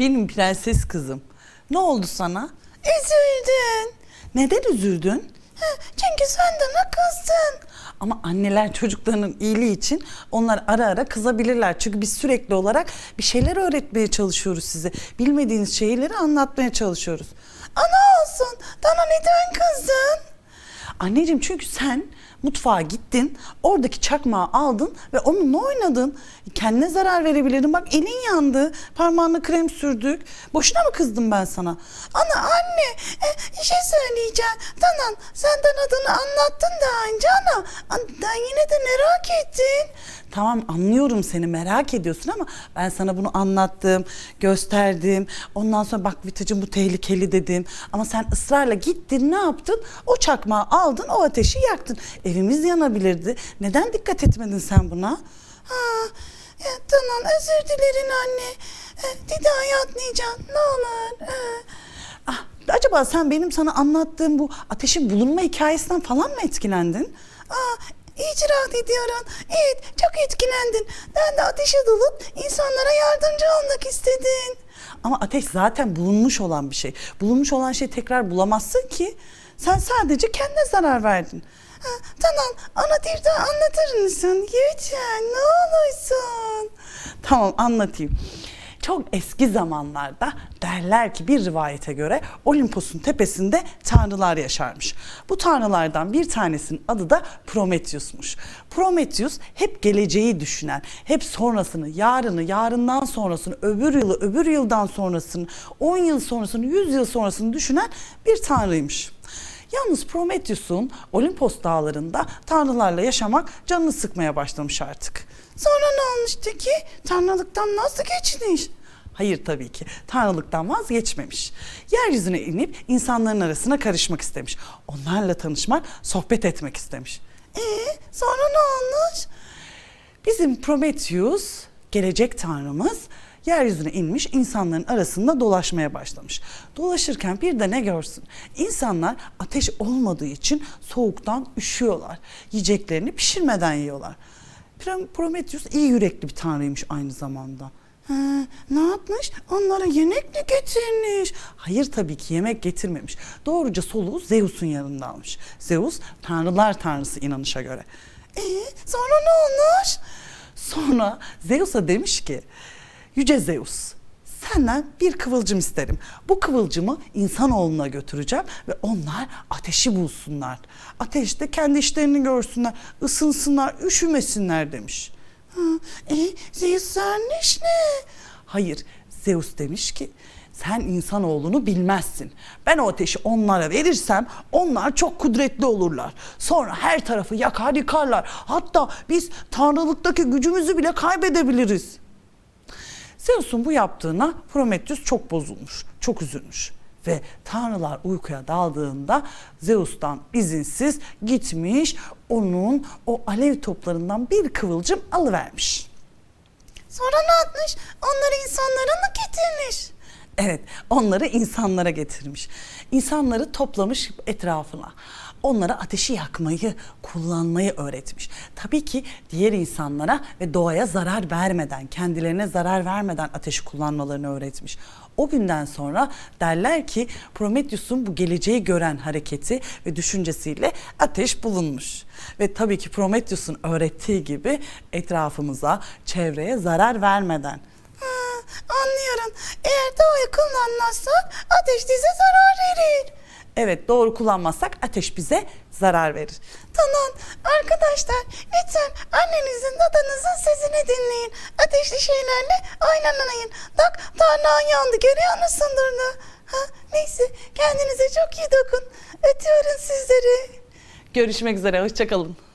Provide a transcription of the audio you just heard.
Benim prenses kızım. Ne oldu sana? Üzüldün. Neden üzüldün? Çünkü sen bana kızdın. Ama anneler çocuklarının iyiliği için onlar ara ara kızabilirler. Çünkü biz sürekli olarak bir şeyler öğretmeye çalışıyoruz size. Bilmediğiniz şeyleri anlatmaya çalışıyoruz. Ana olsun. Bana neden kızdın? Anneciğim çünkü sen mutfağa gittin, oradaki çakmağı aldın ve onunla oynadın. Kendine zarar verebilirdin. Bak elin yandı, parmağına krem sürdük. Boşuna mı kızdım ben sana? Ana anne e, bir şey söyleyeceğim. Tamam senden adını anlattın daha önce. An- Ben yine de merak ettim. Tamam anlıyorum seni merak ediyorsun ama ben sana bunu anlattım, gösterdim. Ondan sonra bak Vitacığım bu tehlikeli dedim. Ama sen ısrarla gittin ne yaptın? O çakmağı aldın o ateşi yaktın. Evimiz yanabilirdi. Neden dikkat etmedin sen buna? Ha, e, tamam özür dilerim anne. E, bir daha yapmayacağım ne olur. E, acaba sen benim sana anlattığım bu ateşin bulunma hikayesinden falan mı etkilendin? Aa, itiraf ediyorum. Evet çok etkilendin. Ben de ateşe dalıp insanlara yardımcı olmak istedim. Ama ateş zaten bulunmuş olan bir şey. Bulunmuş olan şeyi tekrar bulamazsın ki. Sen sadece kendine zarar verdin. Ha, tamam ana bir daha anlatır mısın? Lütfen ne olursun. Tamam anlatayım. Çok eski zamanlarda derler ki bir rivayete göre Olimpos'un tepesinde tanrılar yaşarmış. Bu tanrılardan bir tanesinin adı da Prometheus'muş. Prometheus hep geleceği düşünen, hep sonrasını, yarını, yarından sonrasını, öbür yılı, öbür yıldan sonrasını, 10 yıl sonrasını, 100 yıl sonrasını düşünen bir tanrıymış. Yalnız Prometheus'un Olimpos dağlarında tanrılarla yaşamak canını sıkmaya başlamış artık. Sonra ne olmuştu ki? Tanrılıktan nasıl geçmiş? Hayır tabii ki. Tanrılıktan vazgeçmemiş. Yeryüzüne inip insanların arasına karışmak istemiş. Onlarla tanışmak, sohbet etmek istemiş. Ee, sonra ne olmuş? Bizim Prometheus, gelecek tanrımız, yeryüzüne inmiş, insanların arasında dolaşmaya başlamış. Dolaşırken bir de ne görsün? İnsanlar ateş olmadığı için soğuktan üşüyorlar. Yiyeceklerini pişirmeden yiyorlar. Prom- Prometheus iyi yürekli bir tanrıymış aynı zamanda. Ha, ne yapmış? Onlara yemek mi getirmiş? Hayır tabii ki yemek getirmemiş. Doğruca soluğu Zeus'un yanında almış. Zeus tanrılar tanrısı inanışa göre. Ee, sonra ne olmuş? Sonra Zeus'a demiş ki Yüce Zeus senden bir kıvılcım isterim. Bu kıvılcımı insanoğluna götüreceğim ve onlar ateşi bulsunlar. Ateşte kendi işlerini görsünler, ısınsınlar, üşümesinler demiş. Ha, e, Zeus sarmış ne? Hayır, Zeus demiş ki sen insanoğlunu bilmezsin. Ben o ateşi onlara verirsem onlar çok kudretli olurlar. Sonra her tarafı yakar yıkarlar. Hatta biz tanrılıktaki gücümüzü bile kaybedebiliriz. Zeus'un bu yaptığına Prometheus çok bozulmuş, çok üzülmüş. Ve tanrılar uykuya daldığında Zeus'tan izinsiz gitmiş, onun o alev toplarından bir kıvılcım alıvermiş. Sonra ne yapmış? Onları insanlara mı getirmiş? Evet, onları insanlara getirmiş. İnsanları toplamış etrafına. Onlara ateşi yakmayı, kullanmayı öğretmiş. Tabii ki diğer insanlara ve doğaya zarar vermeden, kendilerine zarar vermeden ateşi kullanmalarını öğretmiş. O günden sonra derler ki Prometheus'un bu geleceği gören hareketi ve düşüncesiyle ateş bulunmuş. Ve tabii ki Prometheus'un öğrettiği gibi etrafımıza, çevreye zarar vermeden anlıyorum. Eğer doğayı kullanmazsak ateş bize zarar verir. Evet doğru kullanmazsak ateş bize zarar verir. Tamam arkadaşlar lütfen annenizin dadanızın sesini dinleyin. Ateşli şeylerle oynanmayın. Bak tarlan yandı görüyor musun Durna? Ha, neyse kendinize çok iyi dokun. Ötüyorum sizleri. Görüşmek üzere hoşçakalın.